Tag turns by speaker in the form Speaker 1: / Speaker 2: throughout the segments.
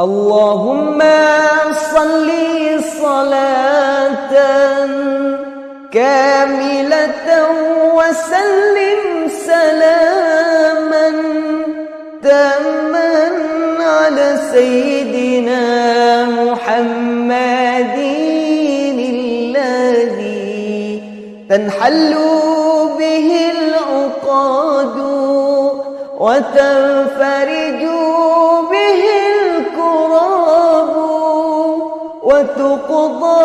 Speaker 1: اللهم صل صلاة كاملة وسلم سلاما تاما على سيدنا محمد الذي تنحل به العقاد وتنفرج وتقضى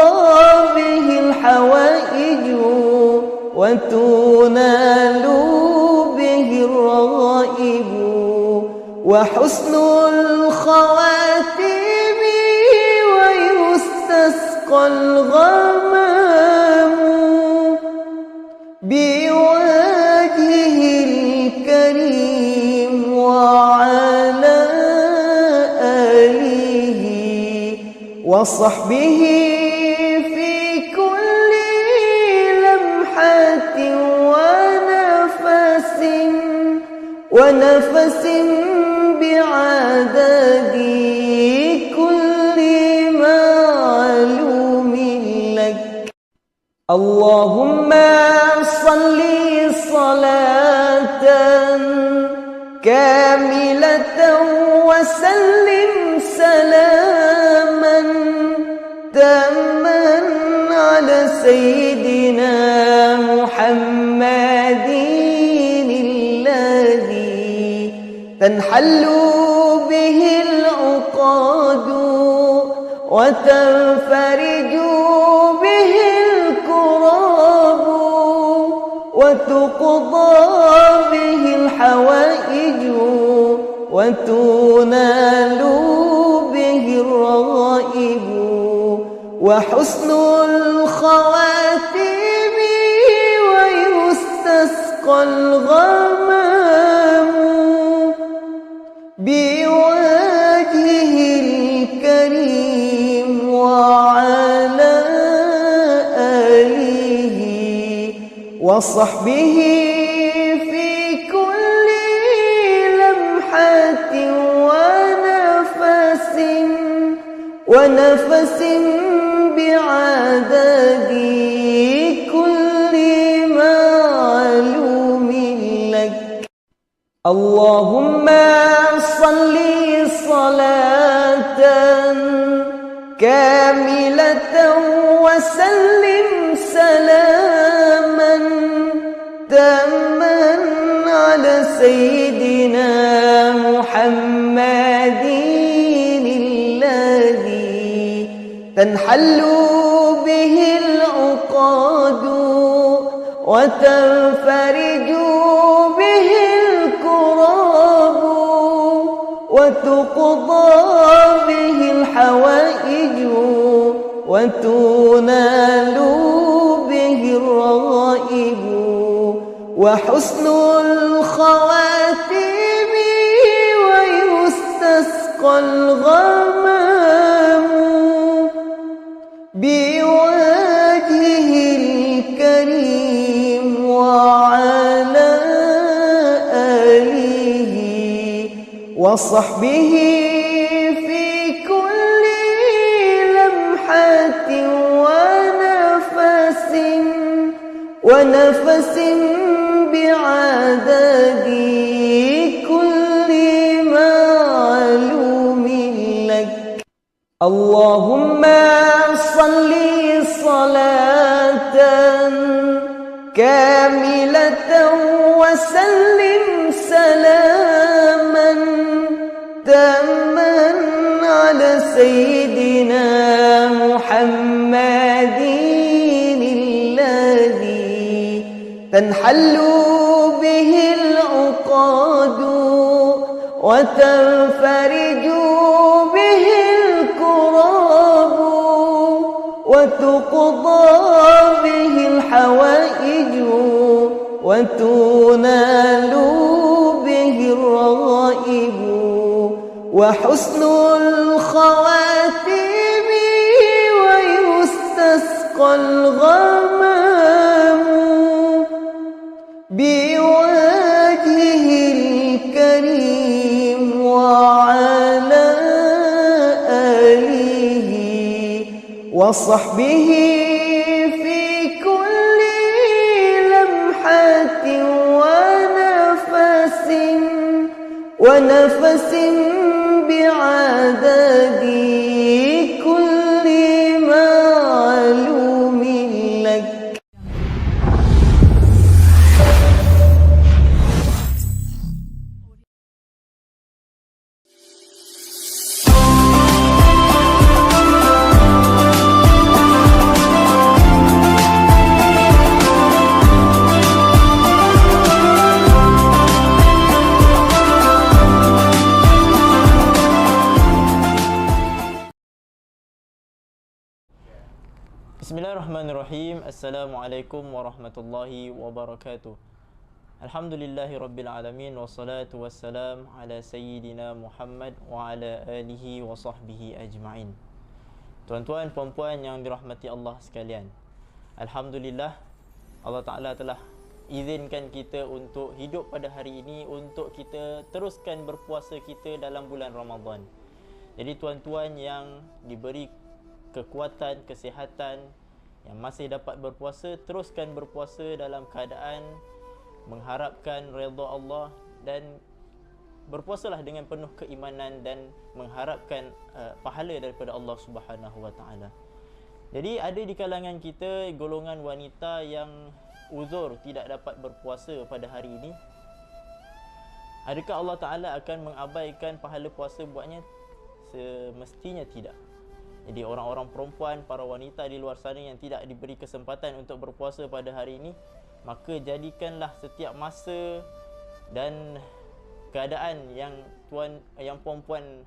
Speaker 1: به الحوائج وتنال به الرغائب وحسن الخواتيم ويستسقى الغمام وصحبه في كل لمحة ونفس ونفس بعدد كل معلوم لك. اللهم صل صلاة كاملة وسلم تنحل به العقاد وتنفرج به الكراب وتقضى به الحوائج وتنال به الرغائب وحسن الخواتيم ويستسقى الغمام وصحبه في كل لمحة ونفس ونفس بعدد كل معلوم لك. اللهم صل صلاة كاملة وسلم سلاما سيدنا محمد الذي تنحل به العقاد وتنفرج به الكراب وتقضى به الحوائج وتنال به الرغائب. وحسن الخواتيم ويستسقى الغمام بوجهه الكريم وعلى آله وصحبه في كل لمحة ونفس ونفس معلوم لك. اللهم صل صلاة كاملة وسلم سلاما تاما على سيدنا محمد الذي تنحل العقاد وتنفرج به الكراب وتقضى به الحوائج وتنال به الرغائب وحسن الخواتيم ويستسقى الغمام وصحبه في كل لمحة ونفس ونفس بعدد
Speaker 2: Bismillahirrahmanirrahim. Assalamualaikum warahmatullahi wabarakatuh. Alhamdulillahi rabbil alamin wassalatu wassalam ala sayyidina Muhammad wa ala alihi wa sahbihi ajma'in. Tuan-tuan puan-puan yang dirahmati Allah sekalian. Alhamdulillah Allah Taala telah izinkan kita untuk hidup pada hari ini untuk kita teruskan berpuasa kita dalam bulan Ramadan. Jadi tuan-tuan yang diberi kekuatan, kesihatan yang masih dapat berpuasa, teruskan berpuasa dalam keadaan mengharapkan redha Allah dan berpuasalah dengan penuh keimanan dan mengharapkan uh, pahala daripada Allah Subhanahu Wa Taala. Jadi ada di kalangan kita golongan wanita yang uzur tidak dapat berpuasa pada hari ini. Adakah Allah Taala akan mengabaikan pahala puasa buatnya? Semestinya tidak. Jadi orang-orang perempuan, para wanita di luar sana yang tidak diberi kesempatan untuk berpuasa pada hari ini, maka jadikanlah setiap masa dan keadaan yang tuan yang puan-puan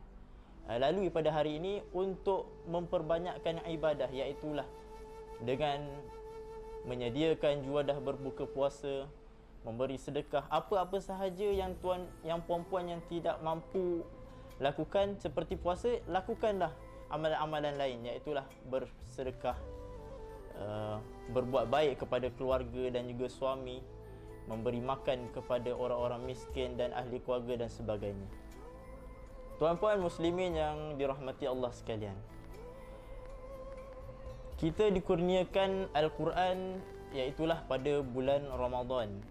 Speaker 2: uh, lalui pada hari ini untuk memperbanyakkan ibadah iaitu dengan menyediakan juadah berbuka puasa, memberi sedekah, apa-apa sahaja yang tuan yang puan-puan yang tidak mampu lakukan seperti puasa, lakukanlah amalan-amalan lain iaitu bersedekah uh, berbuat baik kepada keluarga dan juga suami memberi makan kepada orang-orang miskin dan ahli keluarga dan sebagainya. Tuan-puan muslimin yang dirahmati Allah sekalian kita dikurniakan Al-Quran iaitulah pada bulan Ramadan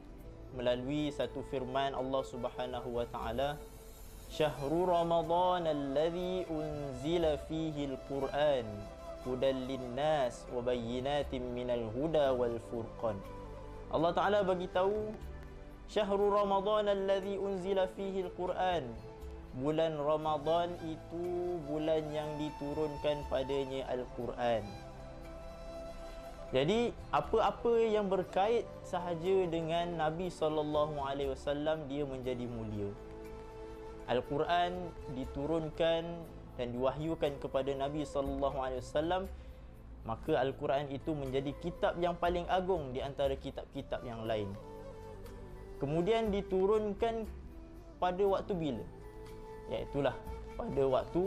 Speaker 2: melalui satu firman Allah Subhanahu wa taala شهر رمضان الذي أنزل فيه القرآن هدى للناس وبينات من الهدى والفرقان Allah Ta'ala bagi tahu Syahrul Ramadan alladhi unzila fihi al-Quran Bulan Ramadan itu bulan yang diturunkan padanya Al-Quran Jadi apa-apa yang berkait sahaja dengan Nabi SAW dia menjadi mulia Al-Quran diturunkan dan diwahyukan kepada Nabi sallallahu alaihi wasallam maka Al-Quran itu menjadi kitab yang paling agung di antara kitab-kitab yang lain. Kemudian diturunkan pada waktu bila? Iaitulah pada waktu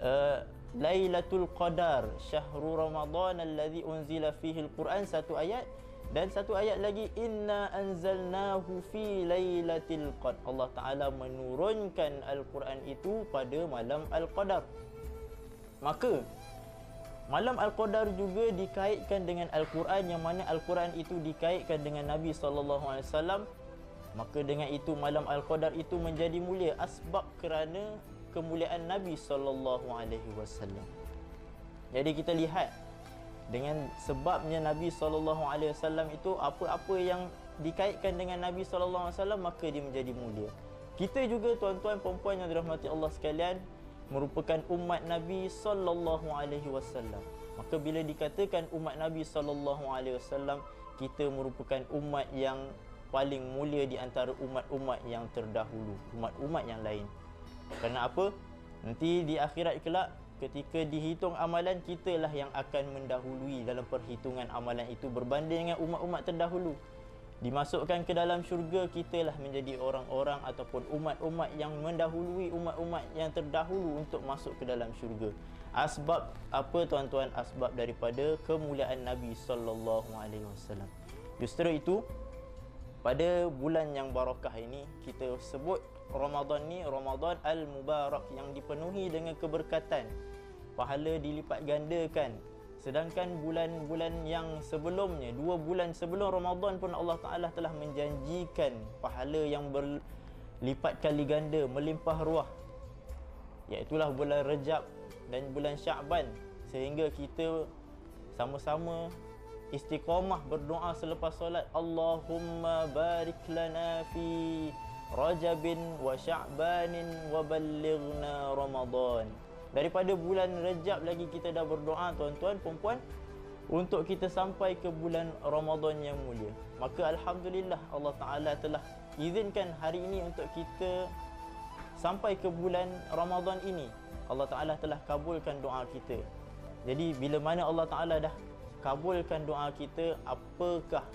Speaker 2: uh, Lailatul Qadar, syahrul Ramadan alladhi unzila fihi al-Quran satu ayat dan satu ayat lagi inna anzalnahu fi lailatul qad. Allah Taala menurunkan al-Quran itu pada malam al-Qadar. Maka malam al-Qadar juga dikaitkan dengan al-Quran yang mana al-Quran itu dikaitkan dengan Nabi sallallahu alaihi wasallam. Maka dengan itu malam al-Qadar itu menjadi mulia asbab kerana kemuliaan Nabi sallallahu alaihi wasallam. Jadi kita lihat dengan sebabnya Nabi SAW itu apa-apa yang dikaitkan dengan Nabi SAW maka dia menjadi mulia. Kita juga tuan-tuan perempuan yang dirahmati Allah sekalian merupakan umat Nabi sallallahu alaihi wasallam. Maka bila dikatakan umat Nabi sallallahu alaihi wasallam, kita merupakan umat yang paling mulia di antara umat-umat yang terdahulu, umat-umat yang lain. Kerana apa? Nanti di akhirat kelak ketika dihitung amalan kita lah yang akan mendahului dalam perhitungan amalan itu berbanding dengan umat-umat terdahulu. Dimasukkan ke dalam syurga kita lah menjadi orang-orang ataupun umat-umat yang mendahului umat-umat yang terdahulu untuk masuk ke dalam syurga. Asbab apa tuan-tuan? Asbab daripada kemuliaan Nabi sallallahu alaihi wasallam. Justru itu pada bulan yang barakah ini kita sebut Ramadan ni Ramadan al-Mubarak yang dipenuhi dengan keberkatan. Pahala dilipat gandakan Sedangkan bulan-bulan yang sebelumnya, dua bulan sebelum Ramadan pun Allah Ta'ala telah menjanjikan pahala yang berlipat kali ganda, melimpah ruah. Iaitulah bulan Rejab dan bulan Syakban. Sehingga kita sama-sama istiqamah berdoa selepas solat. Allahumma barik lana fi Rajabin wa Sya'banin wa ballighna Ramadan. Daripada bulan Rejab lagi kita dah berdoa tuan-tuan, puan-puan untuk kita sampai ke bulan Ramadan yang mulia. Maka alhamdulillah Allah Taala telah izinkan hari ini untuk kita sampai ke bulan Ramadan ini. Allah Taala telah kabulkan doa kita. Jadi bila mana Allah Taala dah kabulkan doa kita, apakah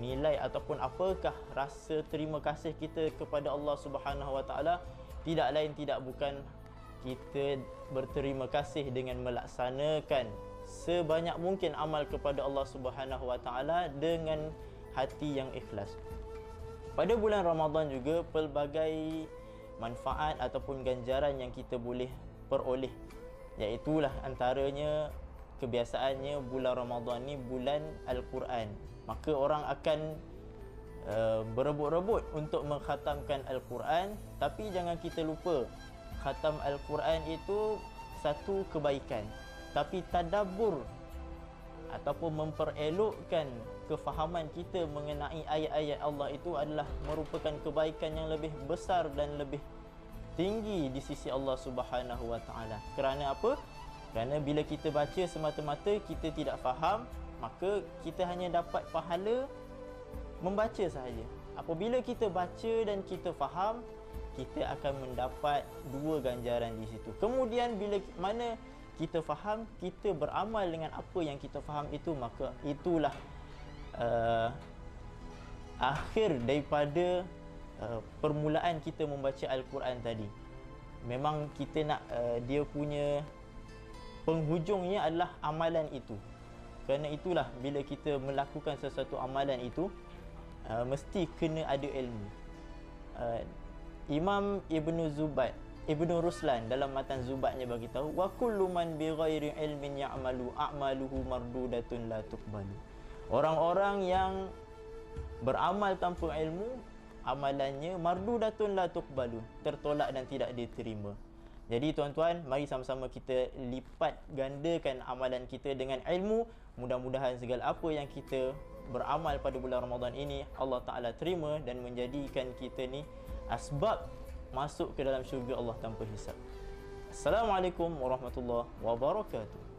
Speaker 2: nilai ataupun apakah rasa terima kasih kita kepada Allah Subhanahu Wa Taala? Tidak lain tidak bukan kita berterima kasih dengan melaksanakan sebanyak mungkin amal kepada Allah Subhanahu Wa Taala dengan hati yang ikhlas. Pada bulan Ramadan juga pelbagai manfaat ataupun ganjaran yang kita boleh peroleh iaitu lah antaranya kebiasaannya bulan Ramadan ni bulan Al-Quran. Maka orang akan uh, berebut-rebut untuk mengkhatamkan Al-Quran tapi jangan kita lupa khatam Al-Quran itu satu kebaikan tapi tadabbur ataupun memperelokkan kefahaman kita mengenai ayat-ayat Allah itu adalah merupakan kebaikan yang lebih besar dan lebih tinggi di sisi Allah Subhanahu Wa Taala. Kerana apa? Kerana bila kita baca semata-mata kita tidak faham, maka kita hanya dapat pahala membaca sahaja. Apabila kita baca dan kita faham, kita akan mendapat dua ganjaran di situ. Kemudian bila mana kita faham, kita beramal dengan apa yang kita faham itu, maka itulah uh, akhir daripada uh, permulaan kita membaca Al-Quran tadi. Memang kita nak uh, dia punya penghujungnya adalah amalan itu. Kerana itulah bila kita melakukan sesuatu amalan itu uh, mesti kena ada ilmu. Uh, Imam Ibnu Zubat Ibnu Ruslan dalam matan Zubatnya bagi tahu wa kullu man bi ghairi ilmin ya'malu a'maluhu mardudatun la tuqbalu. Orang-orang yang beramal tanpa ilmu amalannya mardudatun la tuqbalu, tertolak dan tidak diterima. Jadi tuan-tuan, mari sama-sama kita lipat gandakan amalan kita dengan ilmu. Mudah-mudahan segala apa yang kita beramal pada bulan Ramadan ini Allah Taala terima dan menjadikan kita ni asbab masuk ke dalam syurga Allah tanpa hisap. Assalamualaikum warahmatullahi wabarakatuh.